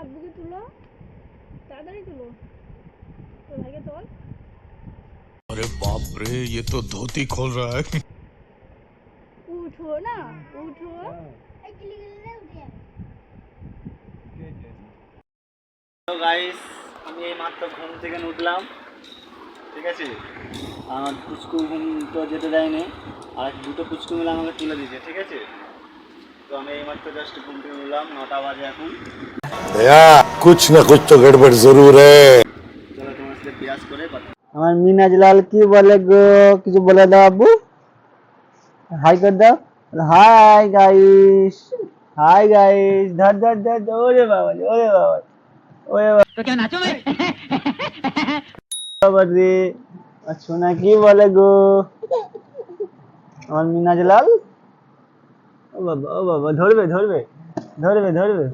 আব্বুকে তুলো তাড়াতাড়ি তুলো তোর ভাইকে তোল अरे बाप रे ये तो धोती खोल रहा है উঠো না উঠো হ্যালো গাইস আমি এই মাত্র ঘুম থেকে উঠলাম ঠিক আছে আমার পুচকু ঘুম তো যেতে দেয়নি আর দুটো পুচকু মিলে আমাকে তুলে দিয়েছে ঠিক আছে তো কুছ না কুছ তো গড়বড় জরুর আমার মিনাজ লাল কি বলে গো? কিছু বলে দাও আব্বু। হাই কর দাও। হাই গাইস হাই গাইস ধর ধর ধর ওরে বাবা ওরে বাবা ওরে বাবা। তো কেন নাচো বাবা রে। না কি বলে গো? আমার মিনাজ লাল ও বাবা ও বাবা, ধরবে ধরবে ধরবে ধরবে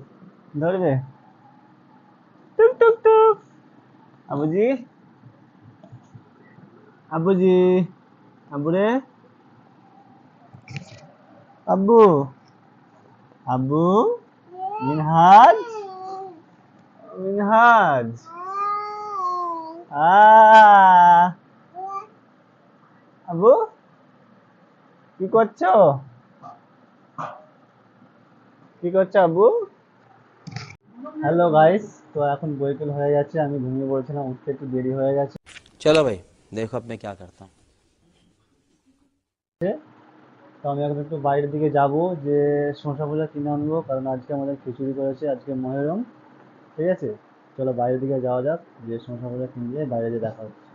ধরবে। টুক টুক টুক। আবুজি আব্বুজি আব্বু রে আব্বু আব্বু, মিনহাজ মিনহাজ। আ আব্বু কি করছ? কি করছ আব্বু? হ্যালো গাইস তো এখন বৈকেল হয়ে যাচ্ছে আমি ঘুমিয়ে পড়েছিলাম উঠতে একটু দেরি হয়ে গেছে। চলো ভাই দেখো আপনি কি করতে তো আমি এখন একটু বাইরের দিকে যাব যে শসা পোজা কিনে আনব কারণ আজকে আমাদের খিচুড়ি করেছে আজকে মহরম। ঠিক আছে? চলো বাইরের দিকে যাওয়া যাক যে শশা পোজা কিনে বাইরে যে দেখা হচ্ছে।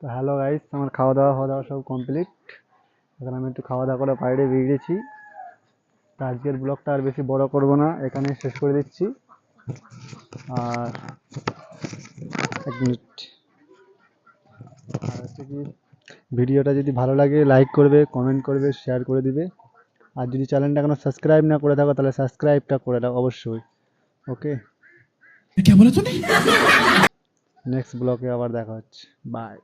তো হ্যালো গাইস আমার খাওয়া দাওয়া হওয়া দাওয়া সব কমপ্লিট এখন আমি একটু খাওয়া দাওয়া করে বাইরে বেরিয়েছি। তো আজকের ব্লগটা আর বেশি বড় করব না এখানে শেষ করে দিচ্ছি। আর এক মিনিট। আর হচ্ছে কি ভিডিওটা যদি ভালো লাগে লাইক করবে কমেন্ট করবে শেয়ার করে দিবে। আর যদি চ্যানেলটা এখনও সাবস্ক্রাইব না করে থাকো তাহলে সাবস্ক্রাইবটা করে দাও অবশ্যই। ওকে নেক্সট ব্লগে আবার দেখা হচ্ছে। বাই